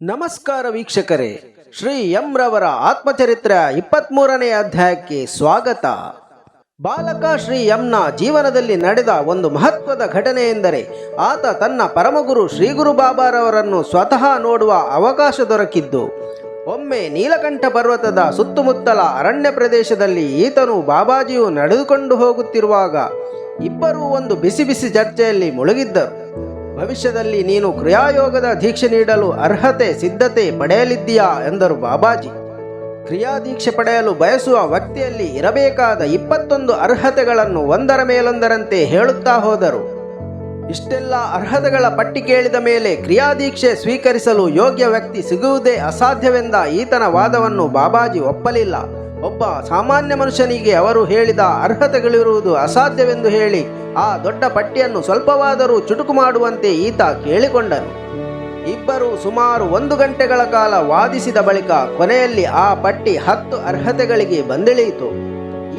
ನಮಸ್ಕಾರ ವೀಕ್ಷಕರೇ, ಶ್ರೀ ಎಂ ರವರ ಆತ್ಮಚರಿತ್ರೆ ಇಪ್ಪತ್ಮೂರನೇ ಅಧ್ಯಾಯಕ್ಕೆ ಸ್ವಾಗತ. ಬಾಲಕ ಶ್ರೀ ಎಂನ ಜೀವನದಲ್ಲಿ ನಡೆದ ಒಂದು ಮಹತ್ವದ ಘಟನೆ ಎಂದರೆ, ಆತ ತನ್ನ ಪರಮಗುರು ಶ್ರೀ ಗುರು ಬಾಬಾರವರನ್ನು ಸ್ವತಃ ನೋಡುವ ಅವಕಾಶ ದೊರಕಿದ್ದು. ಒಮ್ಮೆ ನೀಲಕಂಠ ಪರ್ವತದ ಸುತ್ತಮುತ್ತಲ ಅರಣ್ಯ ಪ್ರದೇಶದಲ್ಲಿ ಈತನು ಬಾಬಾಜಿಯು ನಡೆದುಕೊಂಡು ಹೋಗುತ್ತಿರುವಾಗ, ಇಬ್ಬರೂ ಒಂದು ಬಿಸಿ ಬಿಸಿ ಚರ್ಚೆಯಲ್ಲಿ ಮುಳುಗಿದ್ದರು. ಭವಿಷ್ಯದಲ್ಲಿ ನೀನು ಕ್ರಿಯಾಯೋಗದ ದೀಕ್ಷೆ ನೀಡಲು ಅರ್ಹತೆ, ಸಿದ್ಧತೆ ಪಡೆಯಲಿದ್ದೀಯಾ? ಎಂದರು ಬಾಬಾಜಿ. ಕ್ರಿಯಾ ದೀಕ್ಷೆ ಪಡೆಯಲು ಬಯಸುವ ವ್ಯಕ್ತಿಯಲ್ಲಿ ಇರಬೇಕಾದ ಇಪ್ಪತ್ತೊಂದು ಅರ್ಹತೆಗಳನ್ನು ಒಂದರ ಮೇಲೊಂದರಂತೆ ಹೇಳುತ್ತಾ ಹೋದರು. ಇಷ್ಟೆಲ್ಲ ಅರ್ಹತೆಗಳ ಪಟ್ಟಿ ಕೇಳಿದ ಮೇಲೆ ಕ್ರಿಯಾದೀಕ್ಷೆ ಸ್ವೀಕರಿಸಲು ಯೋಗ್ಯ ವ್ಯಕ್ತಿ ಸಿಗುವುದೇ ಅಸಾಧ್ಯವೆಂದ ಈತನ ವಾದವನ್ನು ಬಾಬಾಜಿ ಒಪ್ಪಲಿಲ್ಲ. ಒಬ್ಬ ಸಾಮಾನ್ಯ ಮನುಷ್ಯನಿಗೆ ಅವರು ಹೇಳಿದ ಅರ್ಹತೆಗಳಿರುವುದು ಅಸಾಧ್ಯವೆಂದು ಹೇಳಿ ಆ ದೊಡ್ಡ ಪಟ್ಟಿಯನ್ನು ಸ್ವಲ್ಪವಾದರೂ ಚುಟುಕು ಮಾಡುವಂತೆ ಈತ ಕೇಳಿಕೊಂಡನು. ಇಬ್ಬರು ಸುಮಾರು ಒಂದು ಗಂಟೆಗಳ ಕಾಲ ವಾದಿಸಿದ ಬಳಿಕ ಕೊನೆಯಲ್ಲಿ ಆ ಪಟ್ಟಿ ಹತ್ತು ಅರ್ಹತೆಗಳಿಗೆ ಬಂದಿಳಿಯಿತು.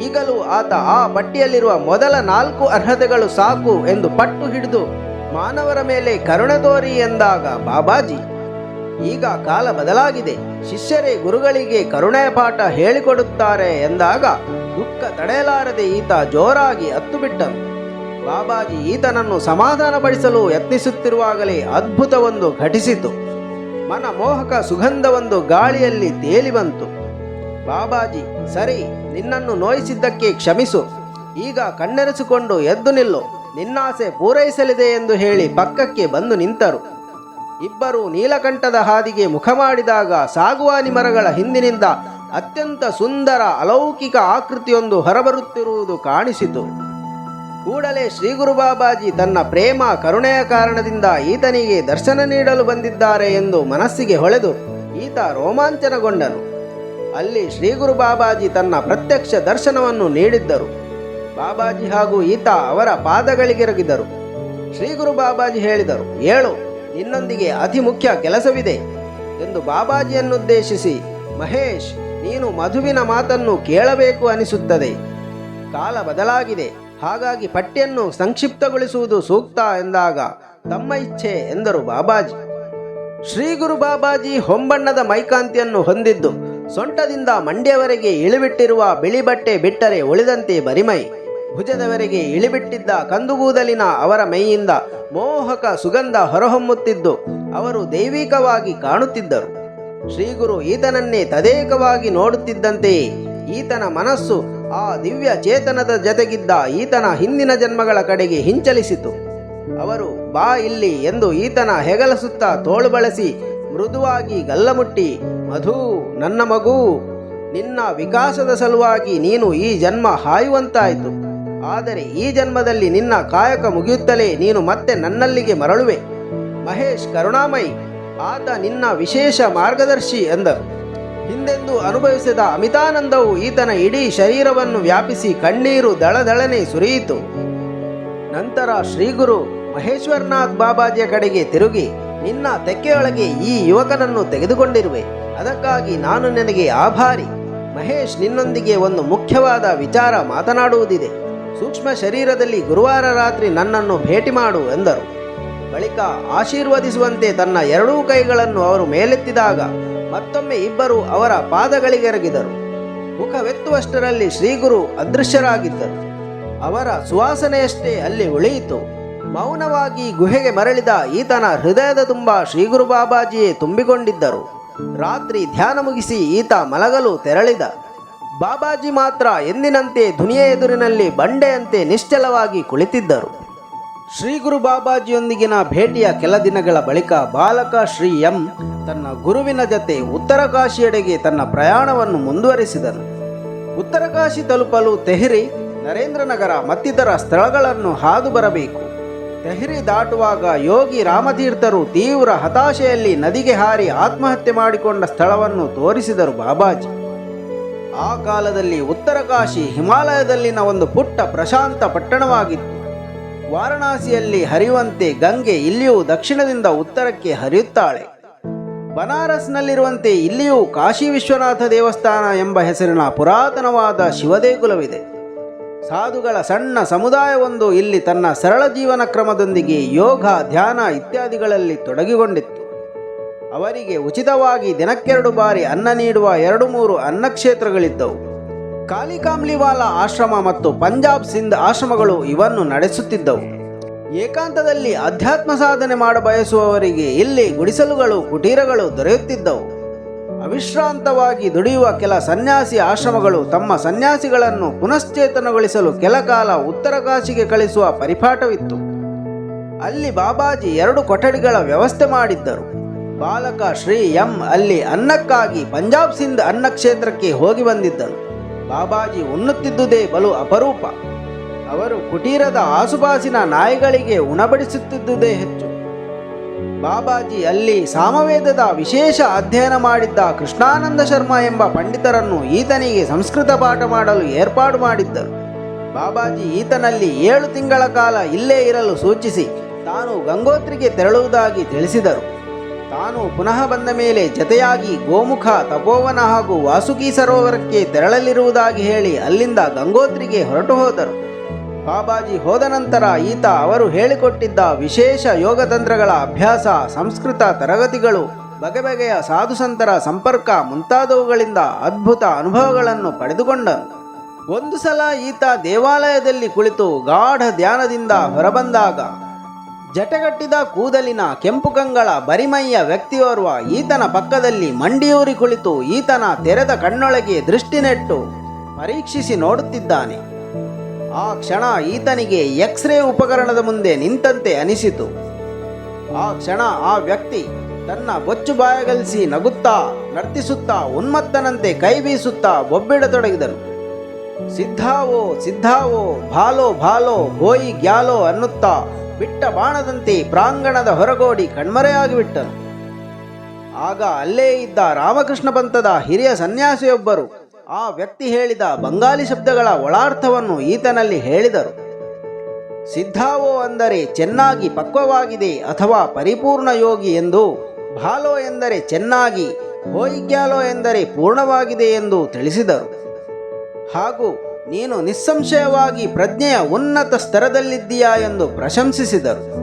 ಈಗಲೂ ಆತ ಆ ಪಟ್ಟಿಯಲ್ಲಿರುವ ಮೊದಲ ನಾಲ್ಕು ಅರ್ಹತೆಗಳು ಸಾಕು ಎಂದು ಪಟ್ಟು ಹಿಡಿದು ಮಾನವರ ಮೇಲೆ ಕರುಣೆ ತೋರಿ ಎಂದಾಗ ಬಾಬಾಜಿ ಈಗ ಕಾಲ ಬದಲಾಗಿದೆ. ಶಿಷ್ಯರೇ ಗುರುಗಳಿಗೆ ಕರುಣೆಯ ಪಾಠ ಹೇಳಿಕೊಡುತ್ತಾರೆ ಎಂದಾಗ ದುಃಖ ತಡೆಯಲಾರದೆ ಈತ ಜೋರಾಗಿ ಹತ್ತು ಬಿಟ್ಟನು ಬಾಬಾಜಿ ಈತನನ್ನು ಸಮಾಧಾನಪಡಿಸಲು ಯತ್ನಿಸುತ್ತಿರುವಾಗಲೇ ಅದ್ಭುತವೊಂದು ಘಟಿಸಿತು. ಮನಮೋಹಕ ಸುಗಂಧವೊಂದು ಗಾಳಿಯಲ್ಲಿ ತೇಲಿ ಬಂತು. ಬಾಬಾಜಿ, ಸರಿ, ನಿನ್ನನ್ನು ನೋಯಿಸಿದ್ದಕ್ಕೆ ಕ್ಷಮಿಸು. ಈಗ ಕಣ್ಣೆರೆಸಿಕೊಂಡು ಎದ್ದು ನಿಲ್ಲು. ನಿನ್ನಾಸೆ ಪೂರೈಸಲಿದೆ ಎಂದು ಹೇಳಿ ಪಕ್ಕಕ್ಕೆ ಬಂದು ನಿಂತರು. ಇಬ್ಬರು ನೀಲಕಂಠದ ಹಾದಿಗೆ ಮುಖ ಮಾಡಿದಾಗ ಸಾಗುವಾನಿ ಮರಗಳ ಹಿಂದಿನಿಂದ ಅತ್ಯಂತ ಸುಂದರ ಅಲೌಕಿಕ ಆಕೃತಿಯೊಂದು ಹೊರಬರುತ್ತಿರುವುದು ಕಾಣಿಸಿತು. ಕೂಡಲೇ ಶ್ರೀ ಗುರುಬಾಬಾಜಿ ತನ್ನ ಪ್ರೇಮ ಕರುಣೆಯ ಕಾರಣದಿಂದ ಈತನಿಗೆ ದರ್ಶನ ನೀಡಲು ಬಂದಿದ್ದಾರೆ ಎಂದು ಮನಸ್ಸಿಗೆ ಹೊಳೆದು ಈತ ರೋಮಾಂಚನಗೊಂಡನು. ಅಲ್ಲಿ ಶ್ರೀ ಗುರು ಬಾಬಾಜಿ ತನ್ನ ಪ್ರತ್ಯಕ್ಷ ದರ್ಶನವನ್ನು ನೀಡಿದ್ದರು. ಬಾಬಾಜಿ ಹಾಗೂ ಈತ ಅವರ ಪಾದಗಳಿಗೆರಗಿದರು. ಶ್ರೀ ಗುರು ಬಾಬಾಜಿ ಹೇಳಿದರು, ಏಳು ನಿನ್ನೊಂದಿಗೆ ಅತಿ ಮುಖ್ಯ ಕೆಲಸವಿದೆ ಎಂದು ಬಾಬಾಜಿಯನ್ನುದ್ದೇಶಿಸಿ, ಮಹೇಶ್, ನೀನು ಮಧುವಿನ ಮಾತನ್ನು ಕೇಳಬೇಕು ಅನಿಸುತ್ತದೆ. ಕಾಲ ಬದಲಾಗಿದೆ, ಹಾಗಾಗಿ ಪಟ್ಟಿಯನ್ನು ಸಂಕ್ಷಿಪ್ತಗೊಳಿಸುವುದು ಸೂಕ್ತ ಎಂದಾಗ ತಮ್ಮ ಇಚ್ಛೆ ಎಂದರು ಬಾಬಾಜಿ. ಶ್ರೀ ಗುರು ಬಾಬಾಜಿ ಹೊಂಬಣ್ಣದ ಮೈಕಾಂತಿಯನ್ನು ಹೊಂದಿದ್ದು ಸೊಂಟದಿಂದ ಮಂಡ್ಯವರೆಗೆ ಇಳಿಬಿಟ್ಟಿರುವ ಬಿಳಿ ಬಟ್ಟೆ ಬಿಟ್ಟರೆ ಉಳಿದಂತೆ ಬರಿಮೈ. ಭುಜದವರೆಗೆ ಇಳಿಬಿಟ್ಟಿದ್ದ ಕಂದುಗೂದಲಿನ ಅವರ ಮೈಯಿಂದ ಮೋಹಕ ಸುಗಂಧ ಹೊರಹೊಮ್ಮುತ್ತಿದ್ದು ಅವರು ದೈವಿಕವಾಗಿ ಕಾಣುತ್ತಿದ್ದರು. ಶ್ರೀಗುರು ಈತನನ್ನೇ ತದೇಕವಾಗಿ ನೋಡುತ್ತಿದ್ದಂತೆಯೇ ಈತನ ಮನಸ್ಸು ಆ ದಿವ್ಯ ಚೇತನದ ಜತೆಗಿದ್ದ ಈತನ ಹಿಂದಿನ ಜನ್ಮಗಳ ಕಡೆಗೆ ಹಿಂಚಲಿಸಿತು. ಅವರು ಬಾ ಇಲ್ಲಿ ಎಂದು ಈತನ ಹೆಗಲಸುತ್ತ ತೋಳು ಬಳಸಿ ಮೃದುವಾಗಿ ಗಲ್ಲಮುಟ್ಟಿ, ಮಧು, ನನ್ನ ಮಗು, ನಿನ್ನ ವಿಕಾಸದ ಸಲುವಾಗಿ ನೀನು ಈ ಜನ್ಮ ಹಾಯುವಂತಾಯಿತು. ಆದರೆ ಈ ಜನ್ಮದಲ್ಲಿ ನಿನ್ನ ಕಾಯಕ ಮುಗಿಯುತ್ತಲೇ ನೀನು ಮತ್ತೆ ನನ್ನಲ್ಲಿಗೆ ಮರಳುವೆ. ಮಹೇಶ್ ಕರುಣಾಮಯಿ, ಆತ ನಿನ್ನ ವಿಶೇಷ ಮಾರ್ಗದರ್ಶಿ ಎಂದರು. ಹಿಂದೆಂದು ಅನುಭವಿಸಿದ ಅಮಿತಾನಂದವು ಈತನ ಇಡೀ ಶರೀರವನ್ನು ವ್ಯಾಪಿಸಿ ಕಣ್ಣೀರು ದಳದಳನೆ ಸುರಿಯಿತು. ನಂತರ ಶ್ರೀಗುರು ಮಹೇಶ್ವರನಾಥ್ ಬಾಬಾಜಿಯ ಕಡೆಗೆ ತಿರುಗಿ, ನಿನ್ನ ತೆಕ್ಕೆಯೊಳಗೆ ಈ ಯುವಕನನ್ನು ತೆಗೆದುಕೊಂಡಿರುವೆ. ಅದಕ್ಕಾಗಿ ನಾನು ನಿನಗೆ ಆಭಾರಿ. ಮಹೇಶ್ ನಿನ್ನೊಂದಿಗೆ ಒಂದು ಮುಖ್ಯವಾದ ವಿಚಾರ ಮಾತನಾಡುವುದಿದೆ. ಸೂಕ್ಷ್ಮ ಶರೀರದಲ್ಲಿ ಗುರುವಾರ ರಾತ್ರಿ ನನ್ನನ್ನು ಭೇಟಿ ಮಾಡು ಎಂದರು. ಬಳಿಕ ಆಶೀರ್ವದಿಸುವಂತೆ ತನ್ನ ಎರಡೂ ಕೈಗಳನ್ನು ಅವರು ಮೇಲೆತ್ತಿದಾಗ ಮತ್ತೊಮ್ಮೆ ಇಬ್ಬರು ಅವರ ಪಾದಗಳಿಗೆರಗಿದರು. ಮುಖವೆತ್ತುವಷ್ಟರಲ್ಲಿ ಶ್ರೀಗುರು ಅದೃಶ್ಯರಾಗಿದ್ದರು. ಅವರ ಸುವಾಸನೆಯಷ್ಟೇ ಅಲ್ಲಿ ಉಳಿಯಿತು. ಮೌನವಾಗಿ ಗುಹೆಗೆ ಮರಳಿದ ಈತನ ಹೃದಯದ ತುಂಬ ಶ್ರೀಗುರು ಬಾಬಾಜಿಯೇ ತುಂಬಿಕೊಂಡಿದ್ದರು. ರಾತ್ರಿ ಧ್ಯಾನ ಮುಗಿಸಿ ಈತ ಮಲಗಲು ತೆರಳಿದ. ಬಾಬಾಜಿ ಮಾತ್ರ ಎಂದಿನಂತೆ ಧ್ವನಿಯ ಎದುರಿನಲ್ಲಿ ಬಂಡೆಯಂತೆ ನಿಶ್ಚಲವಾಗಿ ಕುಳಿತಿದ್ದರು. ಶ್ರೀ ಗುರು ಬಾಬಾಜಿಯೊಂದಿಗಿನ ಭೇಟಿಯ ಕೆಲ ದಿನಗಳ ಬಳಿಕ ಬಾಲಕ ಶ್ರೀ ಎಂ ತನ್ನ ಗುರುವಿನ ಜತೆ ಉತ್ತರಕಾಶಿಯೆಡೆಗೆ ತನ್ನ ಪ್ರಯಾಣವನ್ನು ಮುಂದುವರಿಸಿದನು. ಉತ್ತರಕಾಶಿ ತಲುಪಲು ತೆಹರಿ, ನರೇಂದ್ರನಗರ ಮತ್ತಿತರ ಸ್ಥಳಗಳನ್ನು ಹಾದು ಬರಬೇಕು. ತೆಹರಿ ದಾಟುವಾಗ ಯೋಗಿ ರಾಮತೀರ್ಥರು ತೀವ್ರ ಹತಾಶೆಯಲ್ಲಿ ನದಿಗೆ ಹಾರಿ ಆತ್ಮಹತ್ಯೆ ಮಾಡಿಕೊಂಡ ಸ್ಥಳವನ್ನು ತೋರಿಸಿದರು ಬಾಬಾಜಿ. ಆ ಕಾಲದಲ್ಲಿ ಉತ್ತರ ಕಾಶಿ ಹಿಮಾಲಯದಲ್ಲಿನ ಒಂದು ಪುಟ್ಟ ಪ್ರಶಾಂತ ಪಟ್ಟಣವಾಗಿತ್ತು. ವಾರಣಾಸಿಯಲ್ಲಿ ಹರಿಯುವಂತೆ ಗಂಗೆ ಇಲ್ಲಿಯೂ ದಕ್ಷಿಣದಿಂದ ಉತ್ತರಕ್ಕೆ ಹರಿಯುತ್ತಾಳೆ. ಬನಾರಸ್ನಲ್ಲಿರುವಂತೆ ಇಲ್ಲಿಯೂ ಕಾಶಿ ವಿಶ್ವನಾಥ ದೇವಸ್ಥಾನ ಎಂಬ ಹೆಸರಿನ ಪುರಾತನವಾದ ಶಿವದೇಗುಲವಿದೆ. ಸಾಧುಗಳ ಸಣ್ಣ ಸಮುದಾಯವೊಂದು ಇಲ್ಲಿ ತನ್ನ ಸರಳ ಜೀವನ ಕ್ರಮದೊಂದಿಗೆ ಯೋಗ, ಧ್ಯಾನ ಇತ್ಯಾದಿಗಳಲ್ಲಿ ತೊಡಗಿಕೊಂಡಿತ್ತು. ಅವರಿಗೆ ಉಚಿತವಾಗಿ ದಿನಕ್ಕೆರಡು ಬಾರಿ ಅನ್ನ ನೀಡುವ ಎರಡು ಮೂರು ಅನ್ನಕ್ಷೇತ್ರಗಳಿದ್ದವು. ಕಾಲಿಕಾಮ್ಲಿವಾಲ ಆಶ್ರಮ ಮತ್ತು ಪಂಜಾಬ್ ಸಿಂಧ್ ಆಶ್ರಮಗಳು ಇವನ್ನು ನಡೆಸುತ್ತಿದ್ದವು. ಏಕಾಂತದಲ್ಲಿ ಅಧ್ಯಾತ್ಮ ಸಾಧನೆ ಮಾಡ ಬಯಸುವವರಿಗೆ ಇಲ್ಲಿ ಗುಡಿಸಲುಗಳು, ಕುಟೀರಗಳು ದೊರೆಯುತ್ತಿದ್ದವು. ಅವಿಶ್ರಾಂತವಾಗಿ ದುಡಿಯುವ ಕೆಲ ಸನ್ಯಾಸಿ ಆಶ್ರಮಗಳು ತಮ್ಮ ಸನ್ಯಾಸಿಗಳನ್ನು ಪುನಶ್ಚೇತನಗೊಳಿಸಲು ಕೆಲ ಕಾಲ ಉತ್ತರ ಕಾಶಿಗೆ ಕಳಿಸುವ ಪರಿಪಾಠವಿತ್ತು. ಅಲ್ಲಿ ಬಾಬಾಜಿ ಎರಡು ಕೊಠಡಿಗಳ ವ್ಯವಸ್ಥೆ ಮಾಡಿದ್ದರು. ಬಾಲಕ ಶ್ರೀ ಎಂ ಅಲ್ಲಿ ಅನ್ನಕ್ಕಾಗಿ ಪಂಜಾಬ್ ಸಿಂಧ್ ಅನ್ನ ಕ್ಷೇತ್ರಕ್ಕೆ ಹೋಗಿ ಬಂದಿದ್ದರು. ಬಾಬಾಜಿ ಉಣ್ಣುತ್ತಿದ್ದುದೇ ಬಲು ಅಪರೂಪ. ಅವರು ಕುಟೀರದ ಆಸುಪಾಸಿನ ನಾಯಿಗಳಿಗೆ ಉಣಬಡಿಸುತ್ತಿದ್ದುದೇ ಹೆಚ್ಚು. ಬಾಬಾಜಿ ಅಲ್ಲಿ ಸಾಮವೇದದ ವಿಶೇಷ ಅಧ್ಯಯನ ಮಾಡಿದ್ದ ಕೃಷ್ಣಾನಂದ ಶರ್ಮಾ ಎಂಬ ಪಂಡಿತರನ್ನು ಈತನಿಗೆ ಸಂಸ್ಕೃತ ಪಾಠ ಮಾಡಲು ಏರ್ಪಾಡು ಮಾಡಿದ್ದರು. ಬಾಬಾಜಿ ಈತನಲ್ಲಿ ಏಳು ತಿಂಗಳ ಕಾಲ ಇಲ್ಲೇ ಇರಲು ಸೂಚಿಸಿ ತಾನು ಗಂಗೋತ್ರಿಗೆ ತೆರಳುವುದಾಗಿ ತಿಳಿಸಿದರು. ತಾನು ಪುನಃ ಬಂದ ಮೇಲೆ ಜತೆಯಾಗಿ ಗೋಮುಖ ತಪೋವನ ಹಾಗೂ ವಾಸುಕಿ ಸರೋವರಕ್ಕೆ ತೆರಳಲಿರುವುದಾಗಿ ಹೇಳಿ ಅಲ್ಲಿಂದ ಗಂಗೋತ್ರಿಗೆ ಹೊರಟು ಹೋದರು. ಬಾಬಾಜಿ ಹೋದ ನಂತರ ಈತ ಅವರು ಹೇಳಿಕೊಟ್ಟಿದ್ದ ವಿಶೇಷ ಯೋಗತಂತ್ರಗಳ ಅಭ್ಯಾಸ, ಸಂಸ್ಕೃತ ತರಗತಿಗಳು ಬಗೆ ಬಗೆಯ ಸಾಧುಸಂತರ ಸಂಪರ್ಕ ಮುಂತಾದವುಗಳಿಂದ ಅದ್ಭುತ ಅನುಭವಗಳನ್ನು ಪಡೆದುಕೊಂಡ ಒಂದು ಸಲ ಈತ ದೇವಾಲಯದಲ್ಲಿ ಕುಳಿತು ಗಾಢ ಧ್ಯಾನದಿಂದ ಹೊರಬಂದಾಗ ಜಟಗಟ್ಟಿದ ಕೂದಲಿನ ಕೆಂಪು ಕಂಗಳ ಬರಿಮೈಯ ವ್ಯಕ್ತಿಯೋರ್ವ ಈತನ ಪಕ್ಕದಲ್ಲಿ ಮಂಡಿಯೂರಿ ಕುಳಿತು ಈತನ ತೆರೆದ ಕಣ್ಣೊಳಗೆ ದೃಷ್ಟಿ ನೆಟ್ಟು ಪರೀಕ್ಷಿಸಿ ನೋಡುತ್ತಿದ್ದಾನೆ. ಆ ಕ್ಷಣ ಈತನಿಗೆ ಎಕ್ಸ್ರೇ ಉಪಕರಣದ ಮುಂದೆ ನಿಂತಂತೆ ಅನಿಸಿತು. ಆ ಕ್ಷಣ ಆ ವ್ಯಕ್ತಿ ತನ್ನ ಬೊಚ್ಚು ಬಾಯಗಲಿಸಿ ನಗುತ್ತಾ, ನರ್ತಿಸುತ್ತಾ, ಉನ್ಮತ್ತನಂತೆ ಕೈ ಬೀಸುತ್ತಾ ಬೊಬ್ಬಿಡತೊಡಗಿದನು ಸಿದ್ಧಾವೋ ಸಿದ್ಧಾವೋ, ಭಾಲೋ ಭಾಲೋ, ಗೋಯಿ ಗ್ಯಾಲೋ ಅನ್ನುತ್ತಾ ಬಿಟ್ಟ ಬಾಣದಂತೆ ಪ್ರಾಂಗಣದ ಹೊರಗೋಡಿ ಕಣ್ಮರೆಯಾಗಿಬಿಟ್ಟನು. ಆಗ ಅಲ್ಲೇ ಇದ್ದ ರಾಮಕೃಷ್ಣ ಪಂಥದ ಹಿರಿಯ ಸನ್ಯಾಸಿಯೊಬ್ಬರು ಆ ವ್ಯಕ್ತಿ ಹೇಳಿದ ಬಂಗಾಲಿ ಶಬ್ದಗಳ ಒಳಾರ್ಥವನ್ನು ಈತನಲ್ಲಿ ಹೇಳಿದರು. ಸಿದ್ಧಾವೋ ಅಂದರೆ ಚೆನ್ನಾಗಿ ಪಕ್ವವಾಗಿದೆ ಅಥವಾ ಪರಿಪೂರ್ಣ ಯೋಗಿ ಎಂದು, ಭಾಲೋ ಎಂದರೆ ಚೆನ್ನಾಗಿ ಹೋಯಿಗ್ಯಾಲೋ ಎಂದರೆ ಪೂರ್ಣವಾಗಿದೆ ಎಂದು ತಿಳಿಸಿದರು. ಹಾಗೂ ನೀನು ನಿಸ್ಸಂಶಯವಾಗಿ ಪ್ರಜ್ಞೆಯ ಉನ್ನತ ಸ್ತರದಲ್ಲಿದ್ದೀಯಾ ಎಂದು ಪ್ರಶಂಸಿಸಿದರು.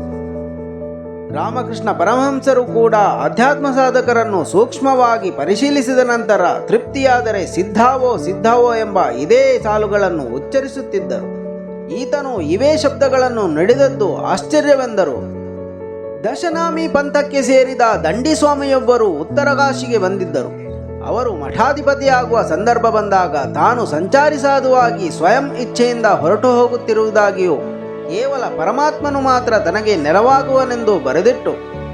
ರಾಮಕೃಷ್ಣ ಪರಮಹಂಸರು ಕೂಡ ಅಧ್ಯಾತ್ಮ ಸಾಧಕರನ್ನು ಸೂಕ್ಷ್ಮವಾಗಿ ಪರಿಶೀಲಿಸಿದ ನಂತರ ತೃಪ್ತಿಯಾದರೆ ಸಿದ್ಧಾವೋ ಸಿದ್ಧಾವೋ ಎಂಬ ಇದೇ ಸಾಲುಗಳನ್ನು ಉಚ್ಚರಿಸುತ್ತಿದ್ದರು. ಈತನು ಇವೇ ಶಬ್ದಗಳನ್ನು ನಡೆದದ್ದು ಆಶ್ಚರ್ಯವೆಂದರು. ದಶನಾಮಿ ಪಂಥಕ್ಕೆ ಸೇರಿದ ದಂಡಿಸ್ವಾಮಿಯೊಬ್ಬರು ಉತ್ತರಕಾಶಿಗೆ ಬಂದಿದ್ದರು. ಅವರು ಮಠಾಧಿಪತಿಯಾಗುವ ಸಂದರ್ಭ ಬಂದಾಗ ತಾನು ಸಂಚಾರಿ ಸಾಧುವಾಗಿ ಸ್ವಯಂ ಇಚ್ಛೆಯಿಂದ ಹೊರಟು ಹೋಗುತ್ತಿರುವುದಾಗಿಯೂ ಕೇವಲ ಪರಮಾತ್ಮನು ಮಾತ್ರ ತನಗೆ ನೆರವಾಗುವನೆಂದು ಬರೆದಿಟ್ಟು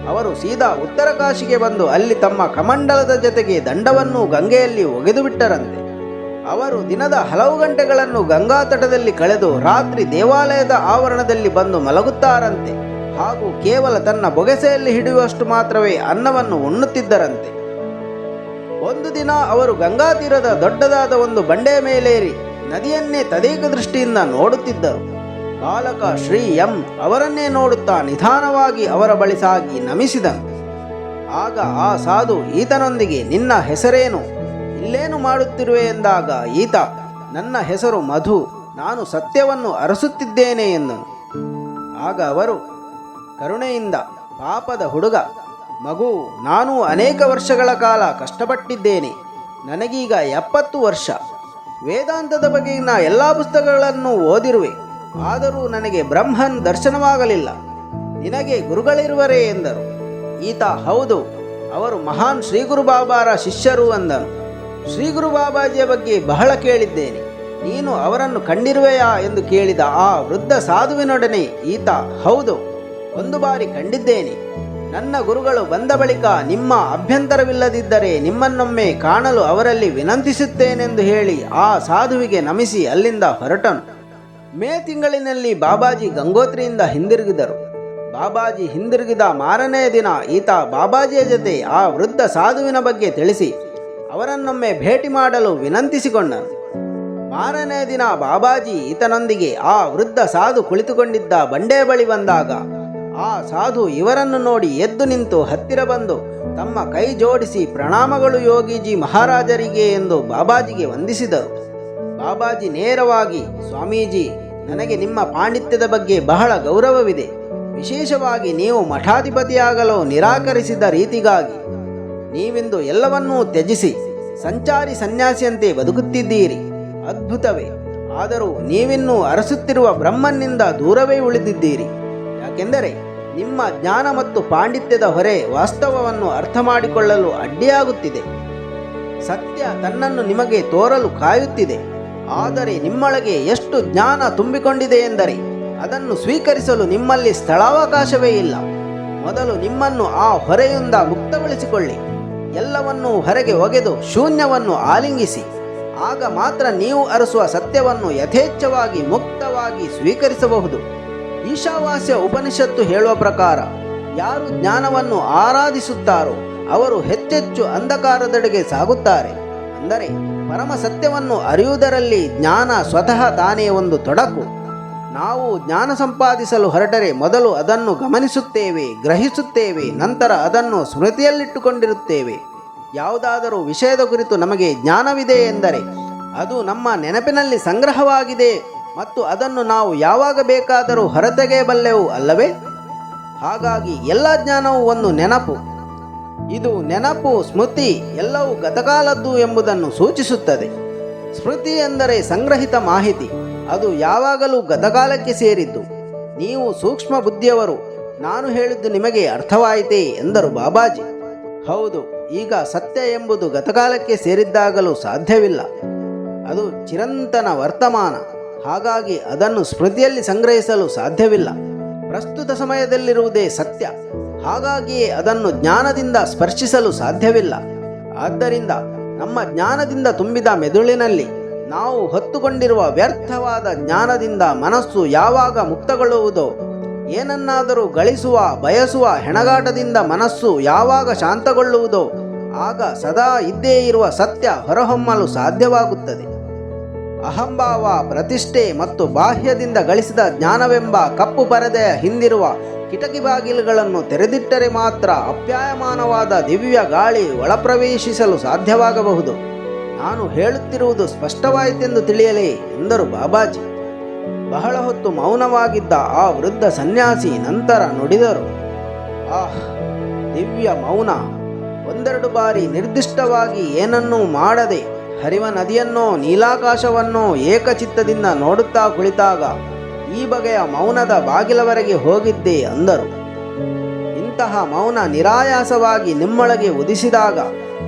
ಅವರು ಸೀದಾ ಉತ್ತರ ಕಾಶಿಗೆ ಬಂದು ಅಲ್ಲಿ ತಮ್ಮ ಕಮಂಡಲದ ಜೊತೆಗೆ ದಂಡವನ್ನು ಗಂಗೆಯಲ್ಲಿ ಒಗೆದು ಬಿಟ್ಟರಂತೆ. ಅವರು ದಿನದ ಹಲವು ಗಂಟೆಗಳನ್ನು ಗಂಗಾ ತಟದಲ್ಲಿ ಕಳೆದು ರಾತ್ರಿ ದೇವಾಲಯದ ಆವರಣದಲ್ಲಿ ಬಂದು ಮಲಗುತ್ತಾರಂತೆ ಹಾಗೂ ಕೇವಲ ತನ್ನ ಬೊಗೆಸೆಯಲ್ಲಿ ಹಿಡಿಯುವಷ್ಟು ಮಾತ್ರವೇ ಅನ್ನವನ್ನು ಉಣ್ಣುತ್ತಿದ್ದರಂತೆ. ಒಂದು ದಿನ ಅವರು ಗಂಗಾ ತೀರದ ದೊಡ್ಡದಾದ ಒಂದು ಬಂಡೆಯ ಮೇಲೇರಿ ನದಿಯನ್ನೇ ತದೇಕ ದೃಷ್ಟಿಯಿಂದ ನೋಡುತ್ತಿದ್ದರು. ಬಾಲಕ ಶ್ರೀ ಎಂ ಅವರನ್ನೇ ನೋಡುತ್ತಾ ನಿಧಾನವಾಗಿ ಅವರ ಬಳಿ ಸಾಗಿ ನಮಿಸಿದನು. ಆಗ ಆ ಸಾಧು ಈತನೊಂದಿಗೆ, ನಿನ್ನ ಹೆಸರೇನು? ಇಲ್ಲೇನು ಮಾಡುತ್ತಿರುವೆ ಎಂದಾಗ ಈತ, ನನ್ನ ಹೆಸರು ಮಧು, ನಾನು ಸತ್ಯವನ್ನು ಅರಸುತ್ತಿದ್ದೇನೆ ಎಂದನು. ಆಗ ಅವರು, ಕರುಣೆಯಿಂದ ಪಾಪದ ಹುಡುಗ ಮಗು, ನಾನು ಅನೇಕ ವರ್ಷಗಳ ಕಾಲ ಕಷ್ಟಪಟ್ಟಿದ್ದೇನೆ. ನನಗೀಗ ಎಪ್ಪತ್ತು ವರ್ಷ. ವೇದಾಂತದ ಬಗೆಗಿನ ಎಲ್ಲ ಪುಸ್ತಕಗಳನ್ನು ಓದಿರುವೆ. ಆದರೂ ನನಗೆ ಬ್ರಹ್ಮನ್ ದರ್ಶನವಾಗಲಿಲ್ಲ. ನಿನಗೆ ಗುರುಗಳಿರುವರೇ ಎಂದರು. ಈತ, ಹೌದು, ಅವರು ಮಹಾನ್ ಶ್ರೀ ಗುರು ಬಾಬಾರ ಶಿಷ್ಯರು ಅಂದನು. ಶ್ರೀ ಗುರು ಬಾಬಾಜಿಯ ಬಗ್ಗೆ ಬಹಳ ಕೇಳಿದ್ದೇನೆ. ನೀನು ಅವರನ್ನು ಕಂಡಿರುವೆಯಾ ಎಂದು ಕೇಳಿದ ಆ ವೃದ್ಧ ಸಾಧುವಿನೊಡನೆ ಈತ, ಹೌದು, ಒಂದು ಬಾರಿ ಕಂಡಿದ್ದೇನೆ. ನನ್ನ ಗುರುಗಳು ಬಂದ ಬಳಿಕ ನಿಮ್ಮ ಅಭ್ಯಂತರವಿಲ್ಲದಿದ್ದರೆ ನಿಮ್ಮನ್ನೊಮ್ಮೆ ಕಾಣಲು ಅವರಲ್ಲಿ ವಿನಂತಿಸುತ್ತೇನೆಂದು ಹೇಳಿ ಆ ಸಾಧುವಿಗೆ ನಮಿಸಿ ಅಲ್ಲಿಂದ ಹೊರಟನು. ಮೇ ತಿಂಗಳಿನಲ್ಲಿ ಬಾಬಾಜಿ ಗಂಗೋತ್ರಿಯಿಂದ ಹಿಂದಿರುಗಿದರು. ಬಾಬಾಜಿ ಹಿಂದಿರುಗಿದ ಮಾರನೇ ದಿನ ಈತ ಬಾಬಾಜಿಯ ಜೊತೆ ಆ ವೃದ್ಧ ಸಾಧುವಿನ ಬಗ್ಗೆ ತಿಳಿಸಿ ಅವರನ್ನೊಮ್ಮೆ ಭೇಟಿ ಮಾಡಲು ವಿನಂತಿಸಿಕೊಂಡನು. ಮಾರನೇ ದಿನ ಬಾಬಾಜಿ ಈತನೊಂದಿಗೆ ಆ ವೃದ್ಧ ಸಾಧು ಕುಳಿತುಕೊಂಡಿದ್ದ ಬಂಡೆಯ ಬಳಿ ಬಂದಾಗ ಆ ಸಾಧು ಇವರನ್ನು ನೋಡಿ ಎದ್ದು ನಿಂತು ಹತ್ತಿರ ಬಂದು ತಮ್ಮ ಕೈ ಜೋಡಿಸಿ ಪ್ರಣಾಮಗಳು ಯೋಗೀಜಿ ಮಹಾರಾಜರಿಗೆ ಎಂದು ಬಾಬಾಜಿಗೆ ವಂದಿಸಿದರು. ಬಾಬಾಜಿ ನೇರವಾಗಿ, ಸ್ವಾಮೀಜಿ, ನನಗೆ ನಿಮ್ಮ ಪಾಂಡಿತ್ಯದ ಬಗ್ಗೆ ಬಹಳ ಗೌರವವಿದೆ. ವಿಶೇಷವಾಗಿ ನೀವು ಮಠಾಧಿಪತಿಯಾಗಲು ನಿರಾಕರಿಸಿದ ರೀತಿಗಾಗಿ ನೀವಿಂದು ಎಲ್ಲವನ್ನೂ ತ್ಯಜಿಸಿ ಸಂಚಾರಿ ಸನ್ಯಾಸಿಯಂತೆ ಬದುಕುತ್ತಿದ್ದೀರಿ. ಅದ್ಭುತವೇ. ಆದರೂ ನೀವಿನ್ನೂ ಅರಸುತ್ತಿರುವ ಬ್ರಹ್ಮನ್ನಿಂದ ದೂರವೇ ಉಳಿದಿದ್ದೀರಿ. ಯಾಕೆಂದರೆ ನಿಮ್ಮ ಜ್ಞಾನ ಮತ್ತು ಪಾಂಡಿತ್ಯದ ಹೊರೆ ವಾಸ್ತವವನ್ನು ಅರ್ಥ ಮಾಡಿಕೊಳ್ಳಲು ಅಡ್ಡಿಯಾಗುತ್ತಿದೆ. ಸತ್ಯ ತನ್ನನ್ನು ನಿಮಗೆ ತೋರಲು ಕಾಯುತ್ತಿದೆ. ಆದರೆ ನಿಮ್ಮೊಳಗೆ ಎಷ್ಟು ಜ್ಞಾನ ತುಂಬಿಕೊಂಡಿದೆ ಎಂದರೆ ಅದನ್ನು ಸ್ವೀಕರಿಸಲು ನಿಮ್ಮಲ್ಲಿ ಸ್ಥಳಾವಕಾಶವೇ ಇಲ್ಲ. ಮೊದಲು ನಿಮ್ಮನ್ನು ಆ ಹೊರೆಯಿಂದ ಮುಕ್ತಗೊಳಿಸಿಕೊಳ್ಳಿ. ಎಲ್ಲವನ್ನೂ ಹೊರಗೆ ಒಗೆದು ಶೂನ್ಯವನ್ನು ಆಲಿಂಗಿಸಿ. ಆಗ ಮಾತ್ರ ನೀವು ಅರಸುವ ಸತ್ಯವನ್ನು ಯಥೇಚ್ಛವಾಗಿ ಮುಕ್ತವಾಗಿ ಸ್ವೀಕರಿಸಬಹುದು. ಈಶಾವಾಸ್ಯ ಉಪನಿಷತ್ತು ಹೇಳುವ ಪ್ರಕಾರ, ಯಾರು ಜ್ಞಾನವನ್ನು ಆರಾಧಿಸುತ್ತಾರೋ ಅವರು ಹೆಚ್ಚೆಚ್ಚು ಅಂಧಕಾರದೆಡೆಗೆ ಸಾಗುತ್ತಾರೆ. ಅಂದರೆ, ಪರಮ ಸತ್ಯವನ್ನು ಅರಿಯುವುದರಲ್ಲಿ ಜ್ಞಾನ ಸ್ವತಃ ತಾನೇ ಒಂದು ತೊಡಕು. ನಾವು ಜ್ಞಾನ ಸಂಪಾದಿಸಲು ಹೊರಟರೆ ಮೊದಲು ಅದನ್ನು ಗಮನಿಸುತ್ತೇವೆ, ಗ್ರಹಿಸುತ್ತೇವೆ, ನಂತರ ಅದನ್ನು ಸ್ಮೃತಿಯಲ್ಲಿಟ್ಟುಕೊಂಡಿರುತ್ತೇವೆ. ಯಾವುದಾದರೂ ವಿಷಯದ ಕುರಿತು ನಮಗೆ ಜ್ಞಾನವಿದೆ ಎಂದರೆ, ಅದು ನಮ್ಮ ನೆನಪಿನಲ್ಲಿ ಸಂಗ್ರಹವಾಗಿದೆ. ಮತ್ತು ಅದನ್ನು ನಾವು ಯಾವಾಗ ಬೇಕಾದರೂ ಹೊರತೆಗೆಯಬಲ್ಲೆವು ಅಲ್ಲವೇ? ಹಾಗಾಗಿ ಎಲ್ಲ ಜ್ಞಾನವು ಒಂದು ನೆನಪು. ಇದು ನೆನಪು, ಸ್ಮೃತಿ ಎಲ್ಲವೂ ಗತಕಾಲದ್ದು ಎಂಬುದನ್ನು ಸೂಚಿಸುತ್ತದೆ. ಸ್ಮೃತಿ ಎಂದರೆ ಸಂಗ್ರಹಿತ ಮಾಹಿತಿ. ಅದು ಯಾವಾಗಲೂ ಗತಕಾಲಕ್ಕೆ ಸೇರಿದ್ದು. ನೀವು ಸೂಕ್ಷ್ಮ ಬುದ್ಧಿಯವರು. ನಾನು ಹೇಳಿದ್ದು ನಿಮಗೆ ಅರ್ಥವಾಯಿತೇ ಎಂದರು ಬಾಬಾಜಿ. ಹೌದು, ಈಗ ಸತ್ಯ ಎಂಬುದು ಗತಕಾಲಕ್ಕೆ ಸೇರಿದ್ದಾಗಲೂ ಸಾಧ್ಯವಿಲ್ಲ. ಅದು ಚಿರಂತನ ವರ್ತಮಾನ. ಹಾಗಾಗಿ ಅದನ್ನು ಸ್ಮೃತಿಯಲ್ಲಿ ಸಂಗ್ರಹಿಸಲು ಸಾಧ್ಯವಿಲ್ಲ. ಪ್ರಸ್ತುತ ಸಮಯದಲ್ಲಿರುವುದೇ ಸತ್ಯ. ಹಾಗಾಗಿಯೇ ಅದನ್ನು ಜ್ಞಾನದಿಂದ ಸ್ಪರ್ಶಿಸಲು ಸಾಧ್ಯವಿಲ್ಲ. ಆದ್ದರಿಂದ ನಮ್ಮ ಜ್ಞಾನದಿಂದ ತುಂಬಿದ ಮೆದುಳಿನಲ್ಲಿ ನಾವು ಹೊತ್ತುಕೊಂಡಿರುವ ವ್ಯರ್ಥವಾದ ಜ್ಞಾನದಿಂದ ಮನಸ್ಸು ಯಾವಾಗ ಮುಕ್ತಗೊಳ್ಳುವುದೋ, ಏನನ್ನಾದರೂ ಗಳಿಸುವ, ಬಯಸುವ ಹೆಣಗಾಟದಿಂದ ಮನಸ್ಸು ಯಾವಾಗ ಶಾಂತಗೊಳ್ಳುವುದೋ, ಆಗ ಸದಾ ಇದ್ದೇ ಇರುವ ಸತ್ಯ ಹೊರಹೊಮ್ಮಲು ಸಾಧ್ಯವಾಗುತ್ತದೆ. ಅಹಂಭಾವ, ಪ್ರತಿಷ್ಠೆ ಮತ್ತು ಬಾಹ್ಯದಿಂದ ಗಳಿಸಿದ ಜ್ಞಾನವೆಂಬ ಕಪ್ಪು ಪರದೆಯ ಹಿಂದಿರುವ ಕಿಟಕಿ ಬಾಗಿಲುಗಳನ್ನು ತೆರೆದಿಟ್ಟರೆ ಮಾತ್ರ ಅಪ್ಯಾಯಮಾನವಾದ ದಿವ್ಯ ಗಾಳಿ ಒಳಪ್ರವೇಶಿಸಲು ಸಾಧ್ಯವಾಗಬಹುದು. ನಾನು ಹೇಳುತ್ತಿರುವುದು ಸ್ಪಷ್ಟವಾಯಿತೆಂದು ತಿಳಿಯಲೇ ಎಂದರು ಬಾಬಾಜಿ. ಬಹಳ ಹೊತ್ತು ಮೌನವಾಗಿದ್ದ ಆ ವೃದ್ಧ ಸನ್ಯಾಸಿ ನಂತರ ನುಡಿದರು, ಆಹ್, ದಿವ್ಯ ಮೌನ. ಒಂದೆರಡು ಬಾರಿ ನಿರ್ದಿಷ್ಟವಾಗಿ ಏನನ್ನೂ ಮಾಡದೆ ಹರಿವ ನದಿಯನ್ನೋ, ನೀಲಾಕಾಶವನ್ನೋ ಏಕಚಿತ್ತದಿಂದ ನೋಡುತ್ತಾ ಕುಳಿತಾಗ, ಈ ಬಗೆಯ ಮೌನದ ಬಾಗಿಲವರೆಗೆ ಹೋಗಿದ್ದೆ ಅಂದರು. ಇಂತಹ ಮೌನ ನಿರಾಯಾಸವಾಗಿ ನಿಮ್ಮೊಳಗೆ ಉದಿಸಿದಾಗ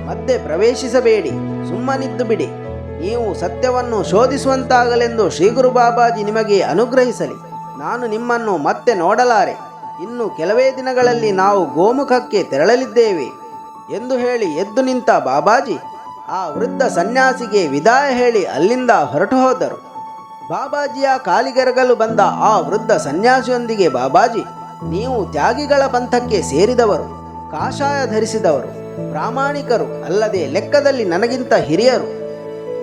ಮತ್ತೆ ಪ್ರವೇಶಿಸಬೇಡಿ, ಸುಮ್ಮನಿದ್ದು ಬಿಡಿ. ನೀವು ಸತ್ಯವನ್ನು ಶೋಧಿಸುವಂತಾಗಲೆಂದು ಶ್ರೀಗುರು ಬಾಬಾಜಿ ನಿಮಗೆ ಅನುಗ್ರಹಿಸಲಿ. ನಾನು ನಿಮ್ಮನ್ನು ಮತ್ತೆ ನೋಡಲಾರೆ. ಇನ್ನು ಕೆಲವೇ ದಿನಗಳಲ್ಲಿ ನಾವು ಗೋಮುಖಕ್ಕೆ ತೆರಳಲಿದ್ದೇವೆ ಎಂದು ಹೇಳಿ ಎದ್ದು ನಿಂತ ಬಾಬಾಜಿ ಆ ವೃದ್ಧ ಸನ್ಯಾಸಿಗೆ ವಿದಾಯ ಹೇಳಿ ಅಲ್ಲಿಂದ ಹೊರಟು ಹೋದರು. ಬಾಬಾಜಿಯ ಕಾಲಿಗೆರಗಲು ಬಂದ ಆ ವೃದ್ಧ ಸನ್ಯಾಸಿಯೊಂದಿಗೆ ಬಾಬಾಜಿ, ನೀವು ತ್ಯಾಗಿಗಳ ಪಂಥಕ್ಕೆ ಸೇರಿದವರು, ಕಾಷಾಯ ಧರಿಸಿದವರು, ಪ್ರಾಮಾಣಿಕರು ಅಲ್ಲದೆ ಲೆಕ್ಕದಲ್ಲಿ ನನಗಿಂತ ಹಿರಿಯರು.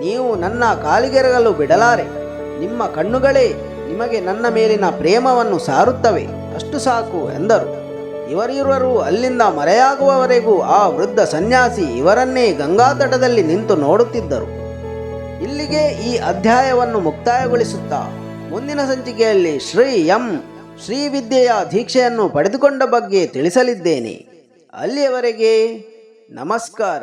ನೀವು ನನ್ನ ಕಾಲಿಗೆರಗಲು ಬಿಡಲಾರೆ. ನಿಮ್ಮ ಕಣ್ಣುಗಳೇ ನಿಮಗೆ ನನ್ನ ಮೇಲಿನ ಪ್ರೇಮವನ್ನು ಸಾರುತ್ತವೆ. ಅಷ್ಟು ಸಾಕು ಎಂದರು. ಇವರಿರುವರು ಅಲ್ಲಿಂದ ಮರೆಯಾಗುವವರೆಗೂ ಆ ವೃದ್ಧ ಸನ್ಯಾಸಿ ಇವರನ್ನೇ ಗಂಗಾತಟದಲ್ಲಿ ನಿಂತು ನೋಡುತ್ತಿದ್ದರು. ಇಲ್ಲಿಗೆ ಈ ಅಧ್ಯಾಯವನ್ನು ಮುಕ್ತಾಯಗೊಳಿಸುತ್ತಾ ಮುಂದಿನ ಸಂಚಿಕೆಯಲ್ಲಿ ಶ್ರೀ ಎಂ ಶ್ರೀವಿದ್ಯೆಯ ದೀಕ್ಷೆಯನ್ನು ಪಡೆದುಕೊಂಡ ಬಗ್ಗೆ ತಿಳಿಸಲಿದ್ದೇನೆ. ಅಲ್ಲಿಯವರೆಗೆ ನಮಸ್ಕಾರ.